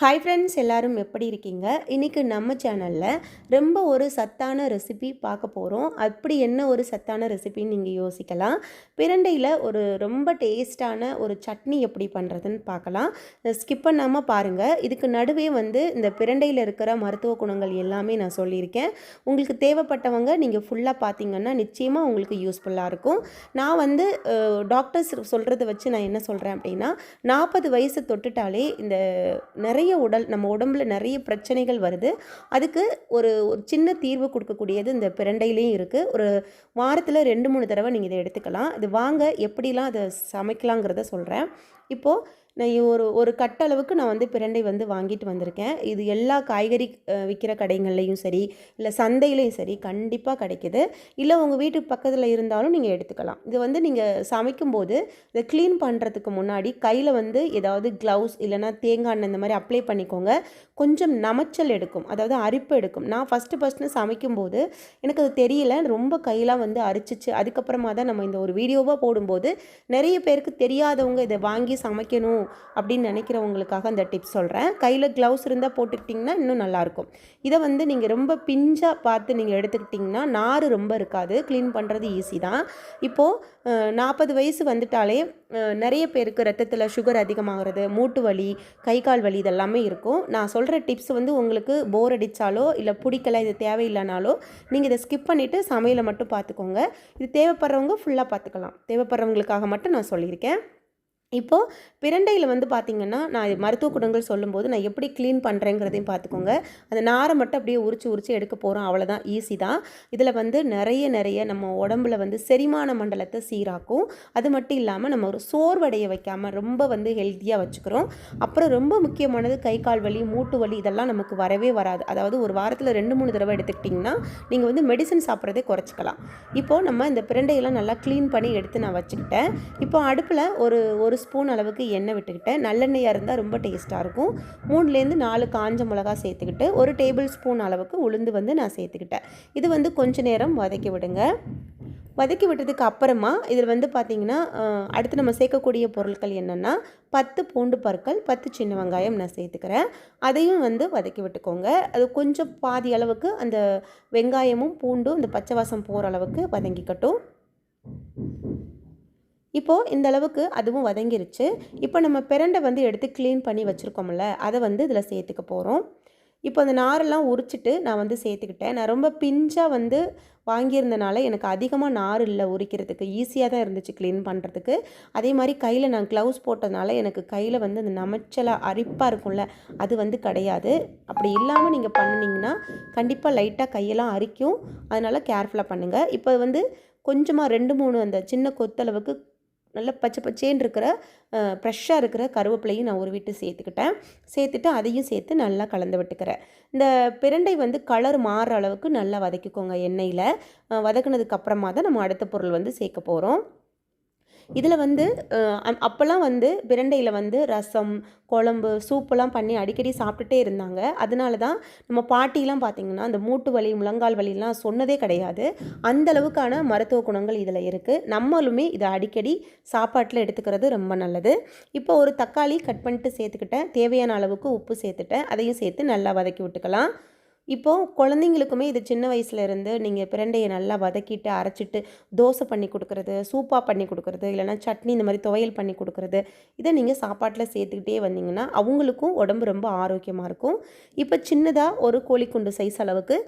Hi friends எல்லோரும் எப்படி இருக்கீங்க? இன்றைக்கி நம்ம சேனலில் ரொம்ப ஒரு சத்தான ரெசிபி பார்க்க போகிறோம் அப்படி என்ன ஒரு சத்தான ரெசிபின்னு நீங்கள் யோசிக்கலாம். பிரண்டையில் ஒரு ரொம்ப டேஸ்டான ஒரு சட்னி எப்படி பண்ணுறதுன்னு பார்க்கலாம். ஸ்கிப் பண்ணாமல் பாருங்கள் இதுக்கு நடுவே வந்து இந்த பிரண்டையில் இருக்கிற மருத்துவ குணங்கள் எல்லாமே நான் சொல்லியிருக்கேன். உங்களுக்கு தேவைப்பட்டவங்க நீங்கள் ஃபுல்லாக பார்த்தீங்கன்னா நிச்சயமாக உங்களுக்கு யூஸ்ஃபுல்லாக இருக்கும். நான் வந்து டாக்டர்ஸ் சொல்கிறத வச்சு நான் என்ன சொல்கிறேன் அப்படின்னா நாற்பது வயசு தொட்டுட்டாலே இந்த நிறைய உடல் நம்ம உடம்புல நிறைய பிரச்சனைகள் வருது. அதுக்கு ஒரு ஒரு சின்ன தீர்வு கொடுக்கக்கூடியது இந்த பிரண்டையிலையும் இருக்குது ஒரு வாரத்தில் ரெண்டு மூணு தடவை நீங்கள் இதை எடுத்துக்கலாம். இது வாங்க எப்படிலாம் அதை சமைக்கலாங்கிறத சொல்கிறேன் இப்போது நான் ஒரு ஒரு கட்டளவுக்கு நான் வந்து பிரண்டை வந்து வாங்கிட்டு வந்திருக்கேன். இது எல்லா காய்கறி விற்கிற கடைகள்லையும் சரி இல்லை சந்தையிலையும் சரி கண்டிப்பாக கிடைக்குது. இல்லை உங்கள் வீட்டு பக்கத்தில் இருந்தாலும் நீங்கள் எடுத்துக்கலாம். இது வந்து நீங்கள் சமைக்கும்போது இதை க்ளீன் பண்ணுறதுக்கு முன்னாடி கையில் வந்து ஏதாவது க்ளவுஸ் இல்லைன்னா தேங்காய் எண்ணெய் இந்த மாதிரி அப்ளை பண்ணிக்கோங்க. கொஞ்சம் நமைச்சல் எடுக்கும். அதாவது அரிப்பு எடுக்கும். நான் ஃபஸ்ட்டு ஃபஸ்ட்டு சமைக்கும்போது எனக்கு அது தெரியல. ரொம்ப கையெல்லாம் வந்து அரிச்சிச்சு. அதுக்கப்புறமா தான் நம்ம இந்த ஒரு வீடியோவாக போடும்போது நிறைய பேருக்கு தெரியாதவங்க இதை வாங்கி சமைக்கணும் அப்படின்னு நினைக்கிறவங்களுக்காக அந்த டிப்ஸ் சொல்கிறேன் கையில் க்ளவுஸ் இருந்தால் போட்டுக்கிட்டிங்கன்னா இன்னும் நல்லாயிருக்கும். இதை வந்து நீங்கள் ரொம்ப பிஞ்சாக பார்த்து நீங்கள் எடுத்துக்கிட்டிங்கன்னா நார் ரொம்ப இருக்காது. க்ளீன் பண்ணுறது ஈஸி தான். இப்போது நாற்பது வயசு வந்துட்டாலே நிறைய பேருக்கு ரத்தத்தில் சுகர் அதிகமாகிறது மூட்டு வலி கை கால் வலி இதெல்லாமே இருக்கும். நான் சொல்கிற டிப்ஸ் வந்து உங்களுக்கு போர் அடித்தாலோ இல்லை பிடிக்கல இது தேவையில்லைனாலோ நீங்கள் இதை ஸ்கிப் பண்ணிவிட்டு சமையலை மட்டும் பார்த்துக்கோங்க. இது தேவைப்படுறவங்க ஃபுல்லாக பார்த்துக்கலாம். தேவைப்படுறவங்களுக்காக மட்டும் நான் சொல்லியிருக்கேன். இப்போது பிரண்டையில் வந்து பார்த்திங்கன்னா நான் மருத்துவ குணங்கள் சொல்லும்போது நான் எப்படி க்ளீன் பண்ணுறேங்கிறதையும் பார்த்துக்கோங்க அந்த நாரை மட்டும் அப்படியே உரிச்சு உரிச்சு எடுக்க போகிறோம் அவ்வளோதான் ஈஸி தான். இதில் வந்து நிறைய நிறைய நம்ம உடம்புல வந்து செரிமான மண்டலத்தை சீராக்கும். அது மட்டும் இல்லாமல் நம்ம ஒரு சோர்வடைய வைக்காமல் ரொம்ப வந்து ஹெல்த்தியாக வச்சுக்கிறோம். அப்புறம் ரொம்ப முக்கியமானது கை கால் வலி மூட்டு வலி இதெல்லாம் நமக்கு வரவே வராது. அதாவது ஒரு வாரத்தில் ரெண்டு மூணு தடவை எடுத்துக்கிட்டிங்கன்னா நீங்கள் வந்து மெடிசன் சாப்பிட்றதே குறைச்சிக்கலாம். இப்போது நம்ம இந்த பிரண்டையெல்லாம் நல்லா க்ளீன் பண்ணி எடுத்து நான் வச்சுக்கிட்டேன். இப்போ அடுப்பில் ஒரு ஒரு ஸ்பூன் அளவுக்கு எண்ணெய் விட்டுக்கிட்டேன் நல்லெண்ணெயாக இருந்தால் ரொம்ப டேஸ்ட்டாக இருக்கும். மூணுலேருந்து நாலு காஞ்ச மிளகா சேர்த்துக்கிட்டு ஒரு டேபிள் ஸ்பூன் அளவுக்கு உளுந்து வந்து நான் சேர்த்துக்கிட்டேன். இது வந்து கொஞ்ச நேரம் வதக்கி விடுங்க. வதக்கி விட்டதுக்கு அப்புறமா இதில் வந்து பார்த்திங்கன்னா அடுத்து நம்ம சேர்க்கக்கூடிய பொருட்கள் என்னென்னா பத்து பூண்டு பற்கள் பத்து சின்ன வெங்காயம் நான் சேர்த்துக்கிறேன். அதையும் வந்து வதக்கி விட்டுக்கோங்க. அது கொஞ்சம் பாதி அளவுக்கு அந்த வெங்காயமும் பூண்டும் இந்த பச்சை வாசம் போகிற அளவுக்கு வதங்கிக்கட்டும். இப்போது இந்த அளவுக்கு அதுவும் வதங்கிருச்சு. இப்போ நம்ம பிரண்டை வந்து எடுத்து க்ளீன் பண்ணி வச்சுருக்கோம்ல அதை வந்து இதில் சேர்த்துக்க போகிறோம் இப்போ அந்த நாரெல்லாம் உரிச்சிட்டு நான் வந்து சேர்த்துக்கிட்டேன். நான் ரொம்ப பிஞ்சாக வந்து வாங்கியிருந்தனால எனக்கு அதிகமாக நார் இல்லை உரிக்கிறதுக்கு ஈஸியாக தான் இருந்துச்சு க்ளீன் பண்ணுறதுக்கு அதே மாதிரி கையில் நான் க்ளவுஸ் போட்டதுனால எனக்கு கையில் வந்து அந்த நமைச்சலாக அரிப்பாக இருக்கும்ல அது வந்து கிடையாது. அப்படி இல்லாமல் நீங்கள் பண்ணினீங்கன்னா கண்டிப்பாக லைட்டாக கையெல்லாம் அரிக்கும். அதனால் கேர்ஃபுல்லாக பண்ணுங்கள் இப்போ வந்து கொஞ்சமாக ரெண்டு மூணு அந்த சின்ன கொத்தளவுக்கு நல்ல பச்சை பச்சேன்னு இருக்கிற ஃப்ரெஷ்ஷாக இருக்கிற கருவேப்பிலையும் நான் உருவிட்டு சேர்த்துக்கிட்டேன். சேர்த்துட்டு அதையும் சேர்த்து நல்லா கலந்து விட்டுக்கிறேன். இந்த பிரண்டை வந்து கலர் மாறுற அளவுக்கு நல்லா வதக்கிக்கோங்க எண்ணெயில். வதக்குனதுக்கு அப்புறமா தான் நம்ம அடுத்த பொருள் வந்து சேர்க்க போகிறோம் இதில் வந்து அம்- அப்போல்லாம் வந்து பிரண்டையில் வந்து ரசம் குழம்பு சூப்பெல்லாம் பண்ணி அடிக்கடி சாப்பிட்டுட்டே இருந்தாங்க. அதனால தான் நம்ம பாட்டிலாம் பார்த்திங்கன்னா அந்த மூட்டு வலி முழங்கால் வலிலாம் சொன்னதே கிடையாது. அந்த அளவுக்கான மருத்துவ குணங்கள் இதில் இருக்குது. நம்மளுமே இதை அடிக்கடி சாப்பாட்டில் எடுத்துக்கிறது ரொம்ப நல்லது. இப்போ ஒரு தக்காளி கட் பண்ணிட்டு சேர்த்துக்கிட்டேன். தேவையான அளவுக்கு உப்பு சேர்த்துட்டேன். அதையும் சேர்த்து நல்லா வதக்கி விட்டுக்கலாம். இப்போது குழந்தைங்களுக்குமே இது சின்ன வயசுலேருந்து நீங்கள் பிரண்டையை நல்லா வதக்கிட்டு அரைச்சிட்டு தோசை பண்ணி கொடுக்குறது சூப்பாக பண்ணி கொடுக்குறது இல்லைனா சட்னி இந்த மாதிரி துவையல் பண்ணி கொடுக்குறது இதை நீங்கள் சாப்பாட்டில் சேர்த்துக்கிட்டே வந்தீங்கன்னா அவங்களுக்கும் உடம்பு ரொம்ப ஆரோக்கியமாக இருக்கும். இப்போ சின்னதாக ஒரு கோழிக்குண்டு சைஸ் அளவுக்கு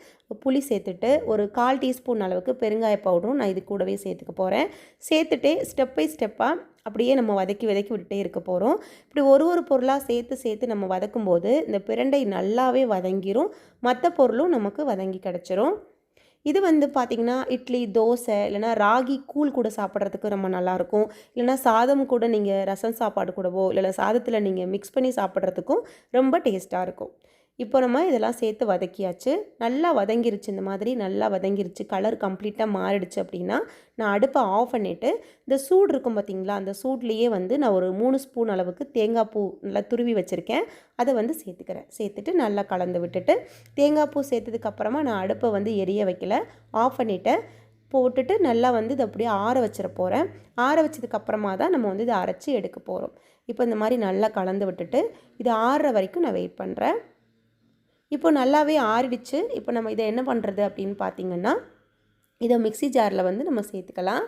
புளி சேர்த்துட்டு ஒரு கால் டீஸ்பூன் அளவுக்கு பெருங்காய பவுடரும் நான் இது கூடவே சேர்த்துக்க போகிறேன் சேர்த்துட்டே ஸ்டெப் பை ஸ்டெப்பாக அப்படியே நம்ம வதக்கி வதக்கி விட்டுட்டே இருக்க போகிறோம் இப்படி ஒரு ஒரு பொருளாக சேர்த்து சேர்த்து நம்ம வதக்கும்போது இந்த பிரண்டை நல்லாவே வதங்கிரும். மற்ற பொருளும் நமக்கு வதங்கி கிடச்சிரும். இது வந்து பார்த்திங்கன்னா இட்லி தோசை இல்லைன்னா ராகி கூழ் கூட சாப்பிட்றதுக்கு ரொம்ப நல்லாயிருக்கும். இல்லைன்னா சாதம் கூட நீங்கள் ரசம் சாப்பாடு கூடவோ இல்லைனா சாதத்தில் நீங்கள் மிக்ஸ் பண்ணி சாப்பிட்றதுக்கும் ரொம்ப டேஸ்ட்டாக இருக்கும். இப்போ நம்ம இதெல்லாம் சேர்த்து வதக்கியாச்சு. நல்லா வதங்கிருச்சு இந்த மாதிரி நல்லா வதங்கிருச்சு. கலர் கம்ப்ளீட்டாக மாறிடுச்சு அப்படின்னா நான் அடுப்பை ஆஃப் பண்ணிவிட்டு இந்த சூடு இருக்கும் பார்த்தீங்களா? அந்த சூட்லேயே வந்து நான் ஒரு மூணு ஸ்பூன் அளவுக்கு தேங்காய் பூ நல்லா துருவி வச்சுருக்கேன். அதை வந்து சேர்த்துக்கிறேன். சேர்த்துட்டு நல்லா கலந்து விட்டுட்டு தேங்காய் பூ சேர்த்ததுக்கப்புறமா நான் அடுப்பை வந்து எரிய வைக்கல. ஆஃப் பண்ணிவிட்டேன் போட்டுட்டு நல்லா வந்து இதை அப்படியே ஆற வச்சிட போகிறேன் ஆற வச்சதுக்கப்புறமா தான் நம்ம வந்து இதை அரைச்சி எடுக்க போகிறோம் இப்போ இந்த மாதிரி நல்லா கலந்து விட்டுட்டு இது ஆறுற வரைக்கும் நான் வெயிட் பண்ணுறேன் இப்போ நல்லாவே ஆறிடுச்சு. இப்போ நம்ம இதை என்ன பண்ணுறது அப்படின்னு பார்த்தீங்கன்னா இதை மிக்ஸி ஜாரில் வந்து நம்ம சேர்த்துக்கலாம்.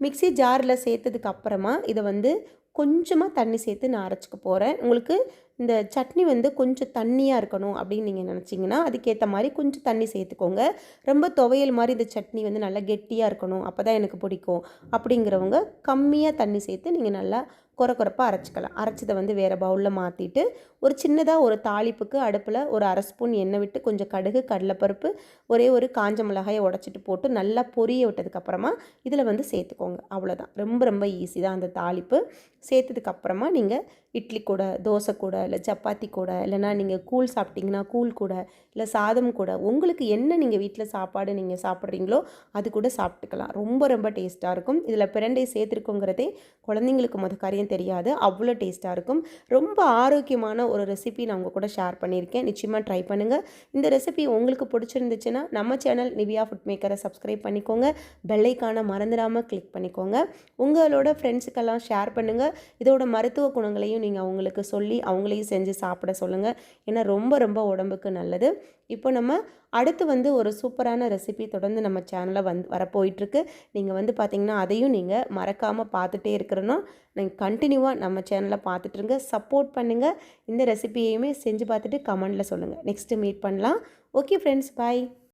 மிக்சி ஜாரில் சேர்த்ததுக்கு அப்புறமா இதை வந்து கொஞ்சமாக தண்ணி சேர்த்து நான் அரைச்சிக்க போகிறேன் உங்களுக்கு இந்த சட்னி வந்து கொஞ்சம் தண்ணியாக இருக்கணும் அப்படின்னு நீங்கள் நினச்சிங்கன்னா அதுக்கேற்ற மாதிரி கொஞ்சம் தண்ணி சேர்த்துக்கோங்க. ரொம்ப துவையல் மாதிரி இந்த சட்னி வந்து நல்லா கெட்டியாக இருக்கணும். அப்போ தான் எனக்கு பிடிக்கும். அப்படிங்கிறவங்க கம்மியாக தண்ணி சேர்த்து நீங்கள் நல்லா குறை குறைப்பாக அரைச்சிக்கலாம். அரைச்சதை வந்து வேறு பவுலில் மாற்றிட்டு ஒரு சின்னதாக ஒரு தாளிப்புக்கு அடுப்பில் ஒரு அரை ஸ்பூன் எண்ணெய் விட்டு கொஞ்சம் கடுகு கடலைப்பருப்பு ஒரே ஒரு காஞ்ச மிளகாயை உடச்சிட்டு போட்டு நல்லா பொரிய விட்டதுக்கப்புறமா இதில் வந்து சேர்த்துக்கோங்க. அவ்வளோதான் ரொம்ப ரொம்ப ஈஸி தான் அந்த தாளிப்பு. சேர்த்ததுக்கப்புறமா நீங்கள் இட்லி கூட தோசை கூட இல்லை சப்பாத்தி கூட இல்லைனா நீங்கள் கூழ் சாப்பிட்டிங்கன்னா கூழ் கூட இல்லை சாதம் கூட உங்களுக்கு என்ன நீங்கள் வீட்டில் சாப்பாடு நீங்கள் சாப்பிட்றீங்களோ அது கூட சாப்பிட்டுக்கலாம். ரொம்ப ரொம்ப டேஸ்ட்டாக இருக்கும். இதில் பிரண்டை சேர்த்துருக்கோங்கிறதே குழந்தைங்களுக்கு முத காரியம் தெரியாது. அவ்வளோ டேஸ்ட்டாக இருக்கும். ரொம்ப ஆரோக்கியமான ஒரு ரெசிபி நான் உங்கள் கூட ஷேர் பண்ணியிருக்கேன். நிச்சயமாக ட்ரை பண்ணுங்கள் இந்த ரெசிபி உங்களுக்கு பிடிச்சிருந்துச்சுன்னா நம்ம சேனல் நிவியா ஃபுட் மேக்கரை சப்ஸ்கிரைப் பண்ணிக்கோங்க. பெல்லைக்கான மறந்துடாமல் கிளிக் பண்ணிக்கோங்க. உங்களோட ஃப்ரெண்ட்ஸுக்கெல்லாம் ஷேர் பண்ணுங்கள் இதோட மருத்துவ குணங்களையும் நீங்கள் அவங்களுக்கு சொல்லி அவங்களையும் செஞ்சு சாப்பிட சொல்லுங்கள் ஏன்னா ரொம்ப ரொம்ப உடம்புக்கு நல்லது. இப்போ நம்ம அடுத்து வந்து ஒரு சூப்பரான ரெசிபி தொடர்ந்து நம்ம சேனலில் வந்து வரப்போயிட்டுருக்கு. நீங்கள் வந்து பார்த்திங்கன்னா அதையும் நீங்கள் மறக்காமல் பார்த்துட்டே இருக்கிறனும் நீங்கள் கண்டினியூவாக நம்ம சேனலை பார்த்துட்ருங்க சப்போர்ட் பண்ணுங்கள் இந்த ரெசிபியையுமே செஞ்சு பார்த்துட்டு கமெண்டில் சொல்லுங்கள் நெக்ஸ்ட்டு மீட் பண்ணலாம். Okay friends. பாய்.